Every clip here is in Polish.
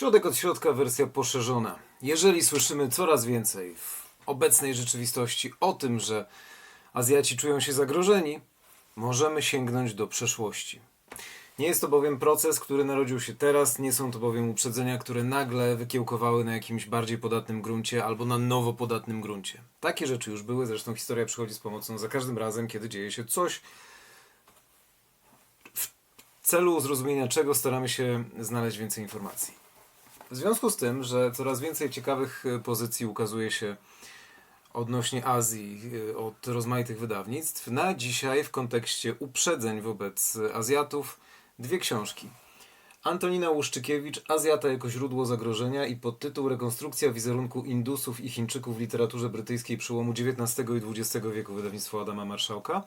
Środek od środka wersja poszerzona. Jeżeli słyszymy coraz więcej w obecnej rzeczywistości o tym, że Azjaci czują się zagrożeni, możemy sięgnąć do przeszłości. Nie jest to bowiem proces, który narodził się teraz, nie są to bowiem uprzedzenia, które nagle wykiełkowały na jakimś bardziej podatnym gruncie albo na nowo podatnym gruncie. Takie rzeczy już były, zresztą historia przychodzi z pomocą za każdym razem, kiedy dzieje się coś, w celu zrozumienia czego staramy się znaleźć więcej informacji. W związku z tym, że coraz więcej ciekawych e, pozycji ukazuje się odnośnie Azji e, od rozmaitych wydawnictw, na dzisiaj w kontekście uprzedzeń wobec Azjatów dwie książki. Antonina Łuszczykiewicz, Azjata jako źródło zagrożenia i podtytuł Rekonstrukcja wizerunku Indusów i Chińczyków w literaturze brytyjskiej przełomu XIX i XX wieku wydawnictwo Adama Marszałka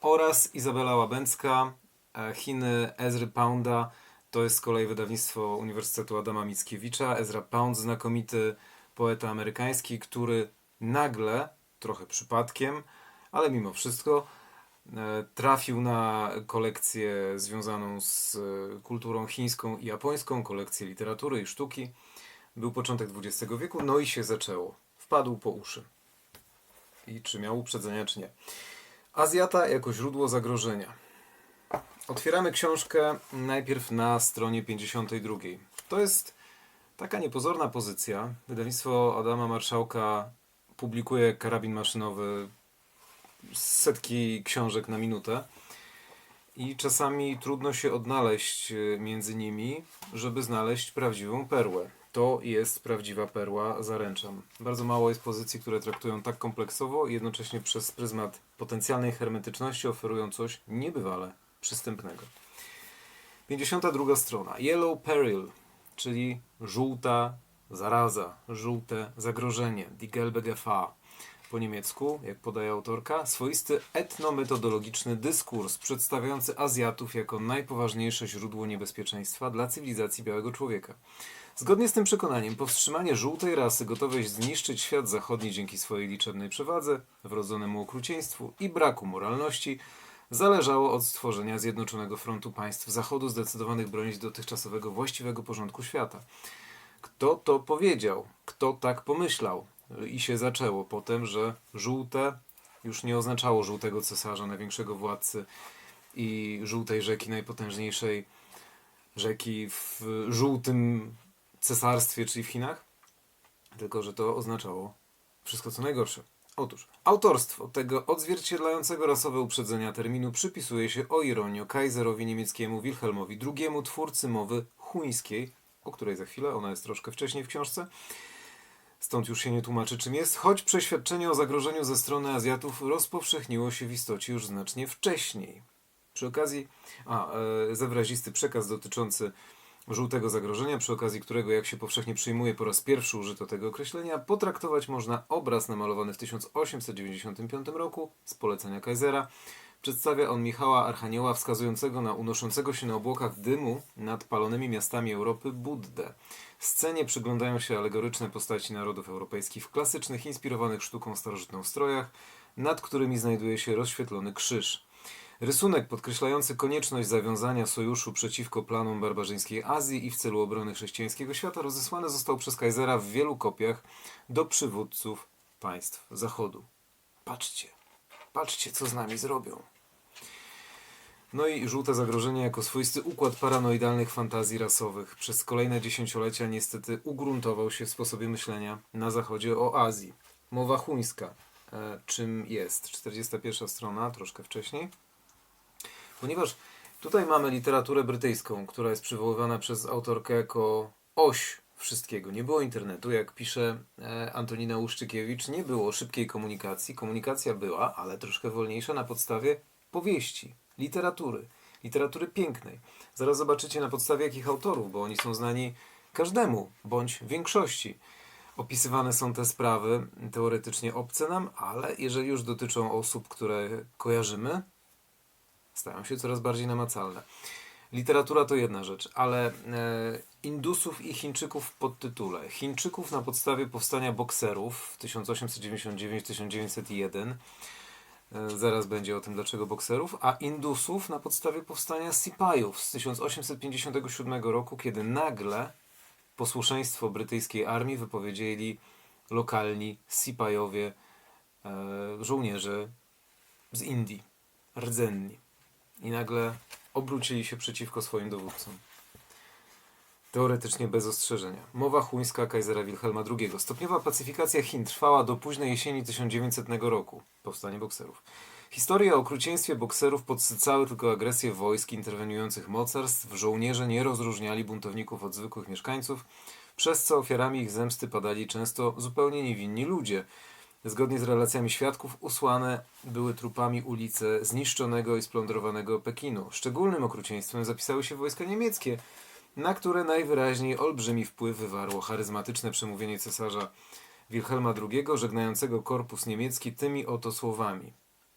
oraz Izabela Łabęcka, e, Chiny Ezry Pounda, to jest z kolei wydawnictwo Uniwersytetu Adama Mickiewicza. Ezra Pound, znakomity poeta amerykański, który nagle, trochę przypadkiem, ale mimo wszystko, e, trafił na kolekcję związaną z e, kulturą chińską i japońską, kolekcję literatury i sztuki. Był początek XX wieku, no i się zaczęło. Wpadł po uszy. I czy miał uprzedzenia, czy nie. Azjata jako źródło zagrożenia. Otwieramy książkę najpierw na stronie 52. To jest taka niepozorna pozycja. Wydawnictwo Adama Marszałka publikuje karabin maszynowy setki książek na minutę i czasami trudno się odnaleźć e, między nimi, żeby znaleźć prawdziwą perłę. To jest prawdziwa perła, zaręczam. Bardzo mało jest pozycji, które traktują tak kompleksowo i jednocześnie przez pryzmat potencjalnej hermetyczności oferują coś niebywale przystępnego. 52 strona. Yellow Peril, czyli żółta zaraza, żółte zagrożenie, die gelbe Gefahr. Po niemiecku, jak podaje autorka, swoisty etnometodologiczny dyskurs przedstawiający Azjatów jako najpoważniejsze źródło niebezpieczeństwa dla cywilizacji białego człowieka. Zgodnie z tym przekonaniem, powstrzymanie żółtej rasy gotowej zniszczyć świat zachodni dzięki swojej liczebnej przewadze, wrodzonemu okrucieństwu i braku moralności, zależało od stworzenia Zjednoczonego Frontu Państw Zachodu zdecydowanych bronić dotychczasowego właściwego porządku świata. Kto to powiedział? Kto tak pomyślał? I się zaczęło potem, że żółte już nie oznaczało żółtego cesarza, największego władcy i żółtej rzeki, najpotężniejszej rzeki w żółtym cesarstwie, czyli w Chinach, tylko że to oznaczało wszystko co najgorsze. Otóż, autorstwo tego odzwierciedlającego rasowe uprzedzenia terminu przypisuje się o ironio Kaiserowi niemieckiemu Wilhelmowi II, twórcy mowy chuńskiej, o której za chwilę, ona jest troszkę wcześniej w książce, stąd już się nie tłumaczy czym jest, choć przeświadczenie o zagrożeniu ze strony Azjatów rozpowszechniło się w istocie już znacznie wcześniej. Przy okazji, a, e, przekaz dotyczący żółtego zagrożenia, przy okazji którego, jak się powszechnie przyjmuje, po raz pierwszy użyto tego określenia, potraktować można obraz namalowany w 1895 roku z polecenia Kaisera. Przedstawia on Michała Archanioła wskazującego na unoszącego się na obłokach dymu nad palonymi miastami Europy Buddę. Scenie przyglądają się alegoryczne postaci narodów europejskich w klasycznych, inspirowanych sztuką starożytną strojach, nad którymi znajduje się rozświetlony krzyż. Rysunek podkreślający konieczność zawiązania sojuszu przeciwko planom barbarzyńskiej Azji i w celu obrony chrześcijańskiego świata rozesłany został przez Kaisera w wielu kopiach do przywódców państw Zachodu. Patrzcie, patrzcie co z nami zrobią. No i żółte zagrożenie jako swoisty układ paranoidalnych fantazji rasowych przez kolejne dziesięciolecia niestety ugruntował się w sposobie myślenia na zachodzie o Azji. Mowa chuńska. E, czym jest? 41 strona, troszkę wcześniej. Ponieważ tutaj mamy literaturę brytyjską, która jest przywoływana przez autorkę jako oś wszystkiego. Nie było internetu, jak pisze e, Antonina Łuszczykiewicz, nie było szybkiej komunikacji. Komunikacja była, ale troszkę wolniejsza na podstawie powieści, literatury, literatury pięknej. Zaraz zobaczycie na podstawie jakich autorów, bo oni są znani każdemu, bądź większości. Opisywane są te sprawy teoretycznie obce nam, ale jeżeli już dotyczą osób, które kojarzymy, stają się coraz bardziej namacalne. Literatura to jedna rzecz, ale e, Indusów i Chińczyków w podtytule. Chińczyków na podstawie powstania bokserów w 1899-1901. E, zaraz będzie o tym, dlaczego bokserów. A Indusów na podstawie powstania Sipajów z 1857 roku, kiedy nagle posłuszeństwo brytyjskiej armii wypowiedzieli lokalni Sipajowie, e, żołnierze z Indii, rdzenni. I nagle obrócili się przeciwko swoim dowódcom. Teoretycznie bez ostrzeżenia. Mowa chuńska Kaisera Wilhelma II. Stopniowa pacyfikacja Chin trwała do późnej jesieni 1900 roku. Powstanie bokserów. Historie o okrucieństwie bokserów podsycały tylko agresję wojsk interweniujących mocarstw. Żołnierze nie rozróżniali buntowników od zwykłych mieszkańców, przez co ofiarami ich zemsty padali często zupełnie niewinni ludzie. Zgodnie z relacjami świadków usłane były trupami ulice zniszczonego i splądrowanego Pekinu. Szczególnym okrucieństwem zapisały się wojska niemieckie, na które najwyraźniej olbrzymi wpływ wywarło charyzmatyczne przemówienie cesarza Wilhelma II, żegnającego korpus niemiecki tymi oto słowami.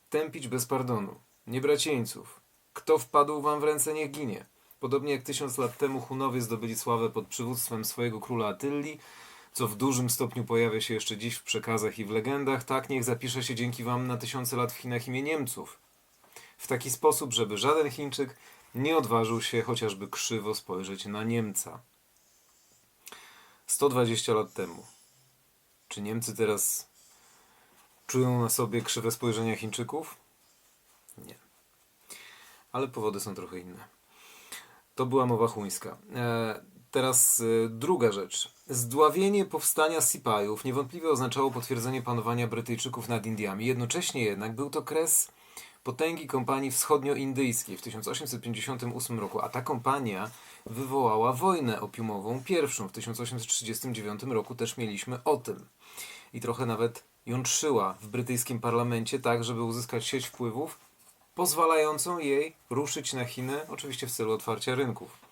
Tępić bez pardonu, nie brać jeńców. Kto wpadł wam w ręce, niech ginie. Podobnie jak tysiąc lat temu Hunowie zdobyli sławę pod przywództwem swojego króla Attylli, co w dużym stopniu pojawia się jeszcze dziś w przekazach i w legendach, tak niech zapisze się dzięki wam na tysiące lat w Chinach imię Niemców. W taki sposób, żeby żaden Chińczyk nie odważył się chociażby krzywo spojrzeć na Niemca. 120 lat temu. Czy Niemcy teraz czują na sobie krzywe spojrzenia Chińczyków? Nie. Ale powody są trochę inne. To była mowa chuńska. E, teraz e, druga rzecz. Zdławienie powstania Sipajów niewątpliwie oznaczało potwierdzenie panowania Brytyjczyków nad Indiami. Jednocześnie jednak był to kres potęgi kompanii wschodnioindyjskiej w 1858 roku, a ta kompania wywołała wojnę opiumową pierwszą w 1839 roku. Też mieliśmy o tym. I trochę nawet jątrzyła w brytyjskim parlamencie tak, żeby uzyskać sieć wpływów pozwalającą jej ruszyć na Chiny, oczywiście w celu otwarcia rynków.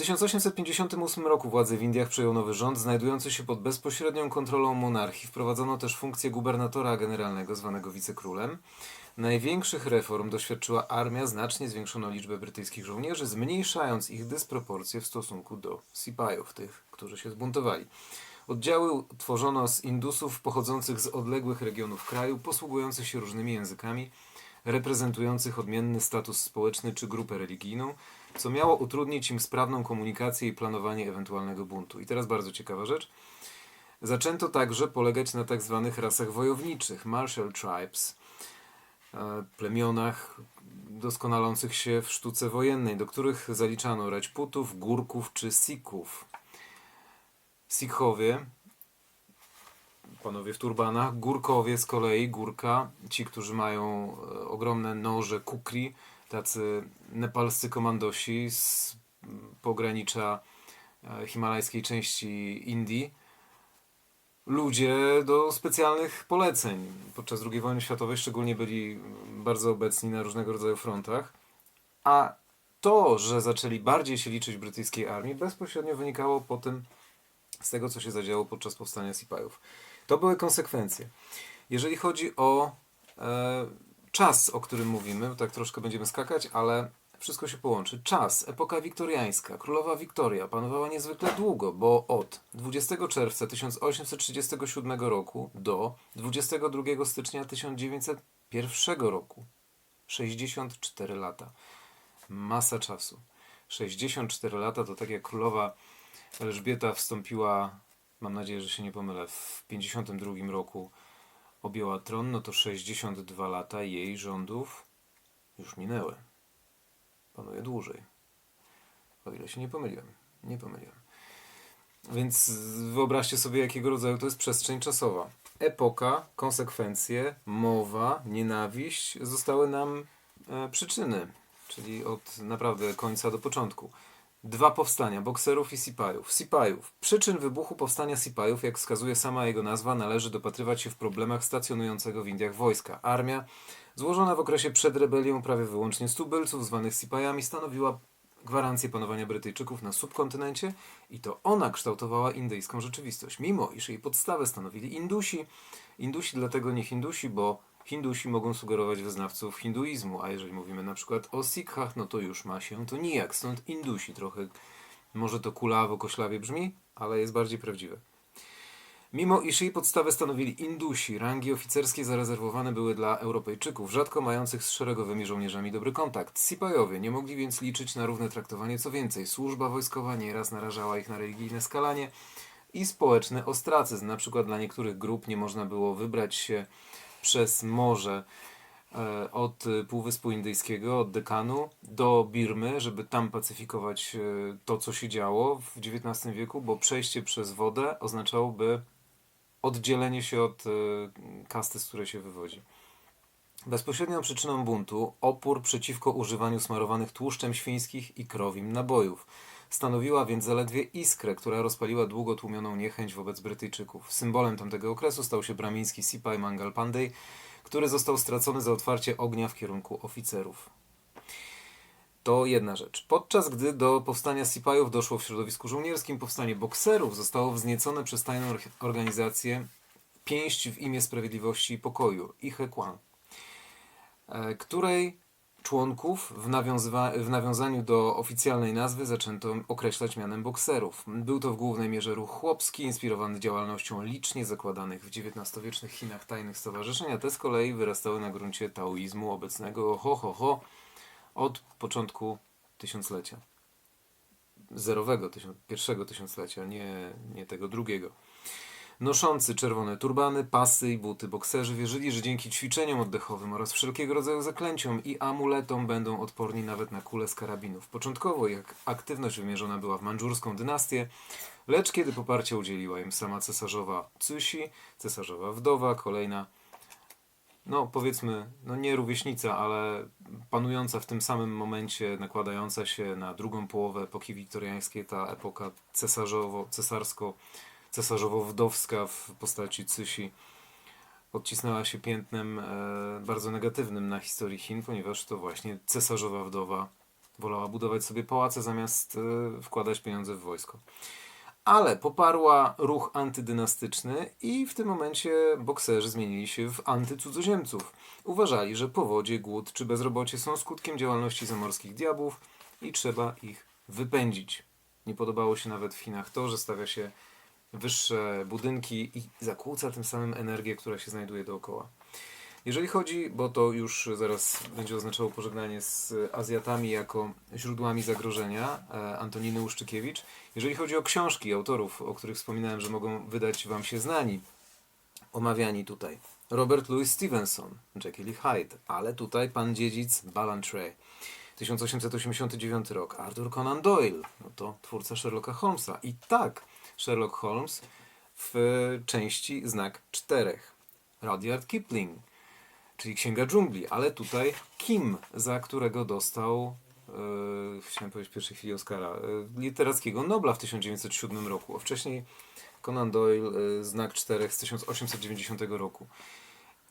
W 1858 roku władze w Indiach przejął nowy rząd, znajdujący się pod bezpośrednią kontrolą monarchii. Wprowadzono też funkcję gubernatora generalnego, zwanego wicekrólem. Największych reform doświadczyła armia, znacznie zwiększono liczbę brytyjskich żołnierzy, zmniejszając ich dysproporcje w stosunku do Sipajów, tych, którzy się zbuntowali. Oddziały tworzono z Indusów pochodzących z odległych regionów kraju, posługujących się różnymi językami, reprezentujących odmienny status społeczny czy grupę religijną, co miało utrudnić im sprawną komunikację i planowanie ewentualnego buntu. I teraz bardzo ciekawa rzecz. Zaczęto także polegać na tak zwanych rasach wojowniczych, martial tribes, e, plemionach doskonalących się w sztuce wojennej, do których zaliczano Rajputów, Górków czy Sikhów. Sikhowie, panowie w turbanach, Górkowie z kolei, Górka, ci, którzy mają e, ogromne noże kukri, tacy nepalscy komandosi z pogranicza e, himalajskiej części Indii. Ludzie do specjalnych poleceń. Podczas II wojny światowej szczególnie byli bardzo obecni na różnego rodzaju frontach. A to, że zaczęli bardziej się liczyć brytyjskiej armii, bezpośrednio wynikało po tym z tego, co się zadziało podczas powstania Sipajów. To były konsekwencje. Jeżeli chodzi o e, czas, o którym mówimy, tak troszkę będziemy skakać, ale wszystko się połączy. Czas, epoka wiktoriańska, królowa Wiktoria panowała niezwykle długo, bo od 20 czerwca 1837 roku do 22 stycznia 1901 roku 64 lata. Masa czasu. 64 lata to tak jak królowa Elżbieta wstąpiła, mam nadzieję, że się nie pomylę, w 52 roku objęła tron, no to 62 lata jej rządów już minęły. Panuje dłużej. O ile się nie pomyliłem. Nie pomyliłem. Więc wyobraźcie sobie, jakiego rodzaju to jest przestrzeń czasowa. Epoka, konsekwencje, mowa, nienawiść zostały nam e, przyczyny, czyli od naprawdę końca do początku. Dwa powstania, bokserów i sipajów. Sipajów. Przyczyn wybuchu powstania sipajów, jak wskazuje sama jego nazwa, należy dopatrywać się w problemach stacjonującego w Indiach wojska. Armia, złożona w okresie przed rebelią prawie wyłącznie z tubylców, zwanych sipajami, stanowiła gwarancję panowania Brytyjczyków na subkontynencie i to ona kształtowała indyjską rzeczywistość, mimo iż jej podstawę stanowili Indusi. Indusi dlatego nie Hindusi, bo Hindusi mogą sugerować wyznawców hinduizmu, a jeżeli mówimy na przykład o Sikhach, no to już ma się to nijak. Stąd Indusi trochę, może to kulawo, koślawie brzmi, ale jest bardziej prawdziwe. Mimo iż jej podstawę stanowili Indusi, rangi oficerskie zarezerwowane były dla Europejczyków, rzadko mających z szeregowymi żołnierzami dobry kontakt. Sipajowie nie mogli więc liczyć na równe traktowanie, co więcej, służba wojskowa nieraz narażała ich na religijne skalanie i społeczny ostracyzm. Na przykład dla niektórych grup nie można było wybrać się przez morze e, od e, Półwyspu Indyjskiego, od Dekanu do Birmy, żeby tam pacyfikować e, to, co się działo w XIX wieku, bo przejście przez wodę oznaczałoby oddzielenie się od kasty, z której się wywodzi. Bezpośrednią przyczyną buntu opór przeciwko używaniu smarowanych tłuszczem świńskich i krowim nabojów. Stanowiła więc zaledwie iskrę, która rozpaliła długo tłumioną niechęć wobec Brytyjczyków. Symbolem tamtego okresu stał się bramiński Sipai Mangal Pandey, który został stracony za otwarcie ognia w kierunku oficerów. To jedna rzecz. Podczas gdy do powstania Sipajów doszło w środowisku żołnierskim, powstanie bokserów zostało wzniecone przez tajną or- organizację Pięść w imię sprawiedliwości i pokoju, Ihe Kwan, e, której członków w, nawiązywa- w nawiązaniu do oficjalnej nazwy zaczęto określać mianem bokserów. Był to w głównej mierze ruch chłopski, inspirowany działalnością licznie zakładanych w XIX-wiecznych Chinach tajnych stowarzyszeń, a te z kolei wyrastały na gruncie taoizmu obecnego ho ho ho od początku tysiąclecia. Zerowego, tysiąc, pierwszego tysiąclecia, nie, nie tego drugiego. Noszący czerwone turbany, pasy i buty bokserzy wierzyli, że dzięki ćwiczeniom oddechowym oraz wszelkiego rodzaju zaklęciom i amuletom będą odporni nawet na kule z karabinów. Początkowo ich aktywność wymierzona była w mandżurską dynastię, lecz kiedy poparcia udzieliła im sama cesarzowa Tsushi, cesarzowa wdowa, kolejna no powiedzmy, no nie rówieśnica, ale panująca w tym samym momencie, nakładająca się na drugą połowę epoki wiktoriańskiej, ta epoka cesarzowo, cesarsko, cesarzowo-wdowska w postaci Cysi odcisnęła się piętnem e, bardzo negatywnym na historii Chin, ponieważ to właśnie cesarzowa wdowa wolała budować sobie pałace zamiast e, wkładać pieniądze w wojsko ale poparła ruch antydynastyczny i w tym momencie bokserzy zmienili się w antycudzoziemców. Uważali, że powodzie, głód czy bezrobocie są skutkiem działalności zamorskich diabłów i trzeba ich wypędzić. Nie podobało się nawet w Chinach to, że stawia się wyższe budynki i zakłóca tym samym energię, która się znajduje dookoła. Jeżeli chodzi, bo to już zaraz będzie oznaczało pożegnanie z Azjatami jako źródłami zagrożenia, e, Antoniny Łuszczykiewicz. Jeżeli chodzi o książki autorów, o których wspominałem, że mogą wydać Wam się znani, omawiani tutaj. Robert Louis Stevenson, Jekyll i Hyde, ale tutaj pan dziedzic Ballantrae. 1889 rok. Arthur Conan Doyle, no to twórca Sherlocka Holmesa. I tak, Sherlock Holmes w części Znak Czterech. Rudyard Kipling, czyli Księga Dżungli, ale tutaj Kim, za którego dostał, yy, chciałem powiedzieć w pierwszej chwili Oscara, yy, literackiego Nobla w 1907 roku, a wcześniej Conan Doyle, yy, Znak Czterech z 1890 roku.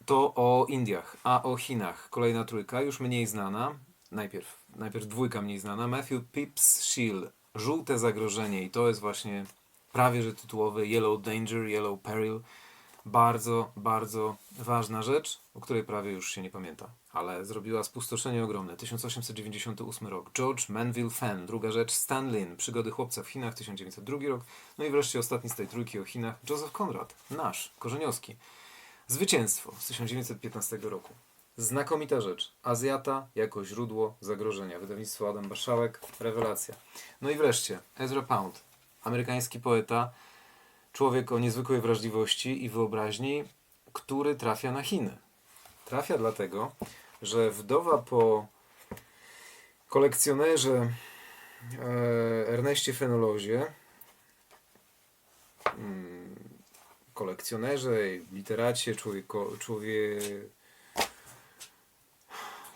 To o Indiach, a o Chinach. Kolejna trójka, już mniej znana. Najpierw, najpierw dwójka mniej znana. Matthew Pipes Shield, Żółte Zagrożenie i to jest właśnie prawie że tytułowy Yellow Danger, Yellow Peril. Bardzo, bardzo ważna rzecz, o której prawie już się nie pamięta, ale zrobiła spustoszenie ogromne. 1898 rok. George Manville Fenn. Druga rzecz Stan Lin. Przygody chłopca w Chinach. 1902 rok. No i wreszcie ostatni z tej trójki o Chinach. Joseph Conrad. Nasz. Korzeniowski. Zwycięstwo z 1915 roku. Znakomita rzecz. Azjata jako źródło zagrożenia. Wydawnictwo Adam Baszałek. Rewelacja. No i wreszcie Ezra Pound. Amerykański poeta. Człowiek o niezwykłej wrażliwości i wyobraźni, który trafia na Chiny. Trafia dlatego, że wdowa po kolekcjonerze e, Erneście Fenolozie, mm, kolekcjonerze, literacie, człowieko, człowie,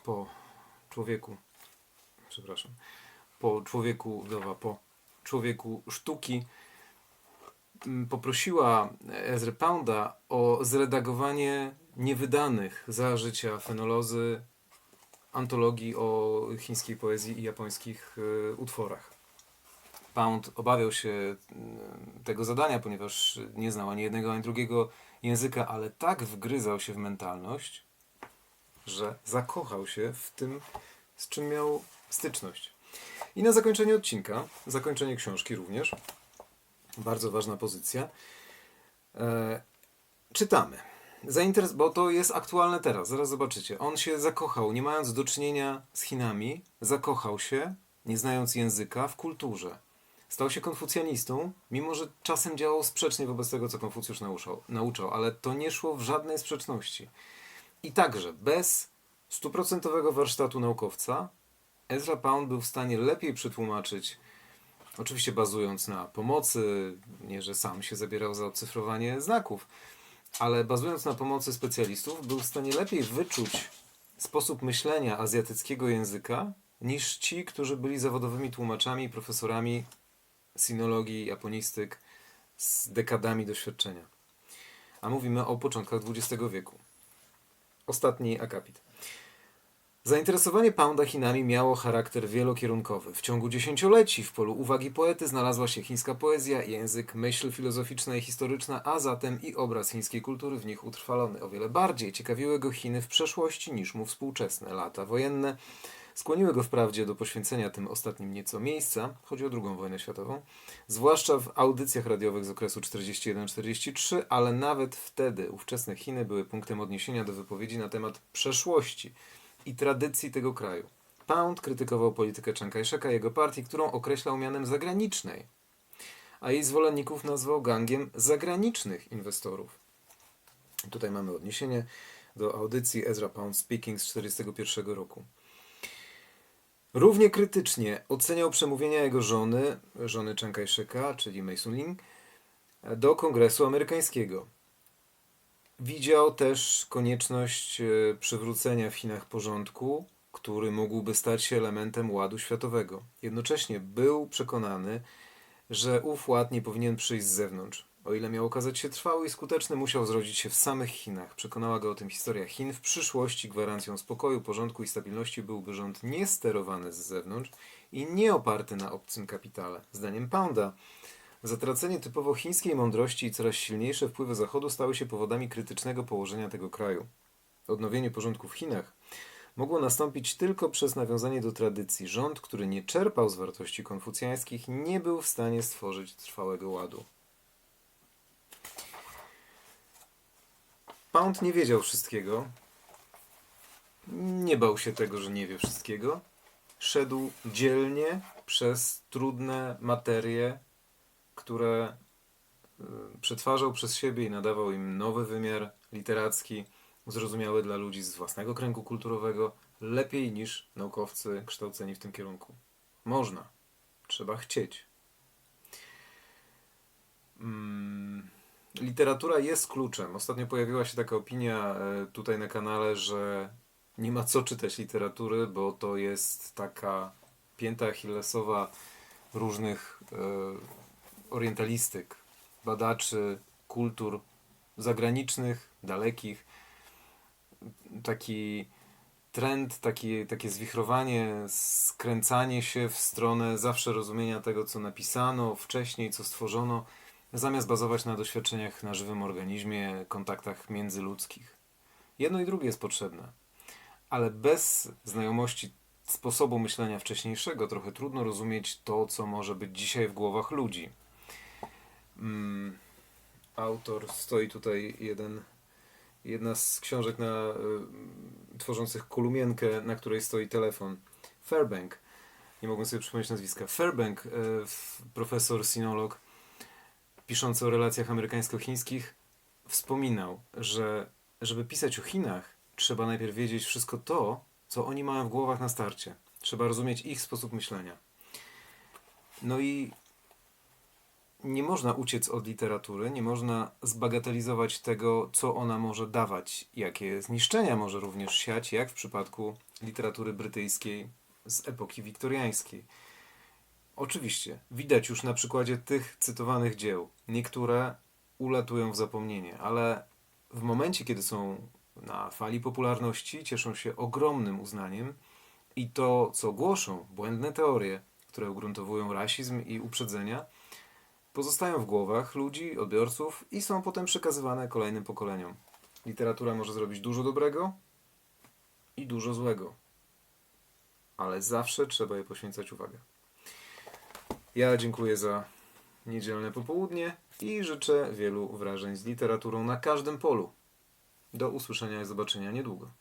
po człowieku, przepraszam, po człowieku, wdowa po człowieku sztuki, m, poprosiła Ezra Pounda o zredagowanie niewydanych za życia fenolozy antologii o chińskiej poezji i japońskich y, utworach. Pound obawiał się y, tego zadania, ponieważ nie znał ani jednego, ani drugiego języka, ale tak wgryzał się w mentalność, że zakochał się w tym, z czym miał styczność. I na zakończenie odcinka, zakończenie książki również, bardzo ważna pozycja. E, czytamy. Zainteres- bo to jest aktualne teraz, zaraz zobaczycie. On się zakochał, nie mając do czynienia z Chinami, zakochał się, nie znając języka, w kulturze. Stał się konfucjanistą, mimo że czasem działał sprzecznie wobec tego, co Konfucjusz nauczał, nauczał ale to nie szło w żadnej sprzeczności. I także bez stuprocentowego warsztatu naukowca Ezra Pound był w stanie lepiej przetłumaczyć, oczywiście bazując na pomocy, nie że sam się zabierał za odszyfrowanie znaków, ale bazując na pomocy specjalistów, był w stanie lepiej wyczuć sposób myślenia azjatyckiego języka niż ci, którzy byli zawodowymi tłumaczami, profesorami sinologii, japonistyk z dekadami doświadczenia. A mówimy o początkach XX wieku. Ostatni akapit. Zainteresowanie Pounda Chinami miało charakter wielokierunkowy. W ciągu dziesięcioleci w polu uwagi poety znalazła się chińska poezja, język, myśl filozoficzna i historyczna, a zatem i obraz chińskiej kultury w nich utrwalony. O wiele bardziej ciekawiły go Chiny w przeszłości niż mu współczesne lata wojenne. Skłoniły go wprawdzie do poświęcenia tym ostatnim nieco miejsca, chodzi o II wojnę światową, zwłaszcza w audycjach radiowych z okresu 41-43, ale nawet wtedy ówczesne Chiny były punktem odniesienia do wypowiedzi na temat przeszłości i tradycji tego kraju. Pound krytykował politykę Chiang Kai-sheka i jego partii, którą określał mianem zagranicznej, a jej zwolenników nazwał gangiem zagranicznych inwestorów. Tutaj mamy odniesienie do audycji Ezra Pound Speaking z 1941 roku. Równie krytycznie oceniał przemówienia jego żony, żony Chiang Kai-sheka, czyli Mei Sun-ling, do Kongresu Amerykańskiego. Widział też konieczność e, przywrócenia w Chinach porządku, który mógłby stać się elementem ładu światowego. Jednocześnie był przekonany, że ów ład nie powinien przyjść z zewnątrz. O ile miał okazać się trwały i skuteczny, musiał zrodzić się w samych Chinach. Przekonała go o tym historia Chin. W przyszłości gwarancją spokoju, porządku i stabilności byłby rząd niesterowany z zewnątrz i nie oparty na obcym kapitale. Zdaniem Pounda, zatracenie typowo chińskiej mądrości i coraz silniejsze wpływy Zachodu stały się powodami krytycznego położenia tego kraju. Odnowienie porządku w Chinach mogło nastąpić tylko przez nawiązanie do tradycji. Rząd, który nie czerpał z wartości konfucjańskich, nie był w stanie stworzyć trwałego ładu. Pound nie wiedział wszystkiego. Nie bał się tego, że nie wie wszystkiego. Szedł dzielnie przez trudne materie, które y, przetwarzał przez siebie i nadawał im nowy wymiar literacki, zrozumiały dla ludzi z własnego kręgu kulturowego, lepiej niż naukowcy kształceni w tym kierunku. Można. Trzeba chcieć. Mm, literatura jest kluczem. Ostatnio pojawiła się taka opinia e, tutaj na kanale, że nie ma co czytać literatury, bo to jest taka pięta achillesowa różnych e, orientalistyk, badaczy kultur zagranicznych, dalekich. Taki trend, taki, takie zwichrowanie, skręcanie się w stronę zawsze rozumienia tego, co napisano wcześniej, co stworzono, zamiast bazować na doświadczeniach na żywym organizmie, kontaktach międzyludzkich. Jedno i drugie jest potrzebne, ale bez znajomości sposobu myślenia wcześniejszego trochę trudno rozumieć to, co może być dzisiaj w głowach ludzi. Mm, autor stoi tutaj jeden, jedna z książek na, y, tworzących kolumienkę, na której stoi telefon. Fairbank. Nie mogłem sobie przypomnieć nazwiska. Fairbank, y, profesor sinolog, piszący o relacjach amerykańsko-chińskich, wspominał, że żeby pisać o Chinach, trzeba najpierw wiedzieć wszystko to, co oni mają w głowach na starcie. Trzeba rozumieć ich sposób myślenia. No i nie można uciec od literatury, nie można zbagatelizować tego, co ona może dawać, jakie zniszczenia może również siać, jak w przypadku literatury brytyjskiej z epoki wiktoriańskiej. Oczywiście, widać już na przykładzie tych cytowanych dzieł. Niektóre ulatują w zapomnienie, ale w momencie, kiedy są na fali popularności, cieszą się ogromnym uznaniem i to, co głoszą, błędne teorie, które ugruntowują rasizm i uprzedzenia, pozostają w głowach ludzi, odbiorców i są potem przekazywane kolejnym pokoleniom. Literatura może zrobić dużo dobrego i dużo złego, ale zawsze trzeba jej poświęcać uwagę. Ja dziękuję za niedzielne popołudnie i życzę wielu wrażeń z literaturą na każdym polu. Do usłyszenia i zobaczenia niedługo.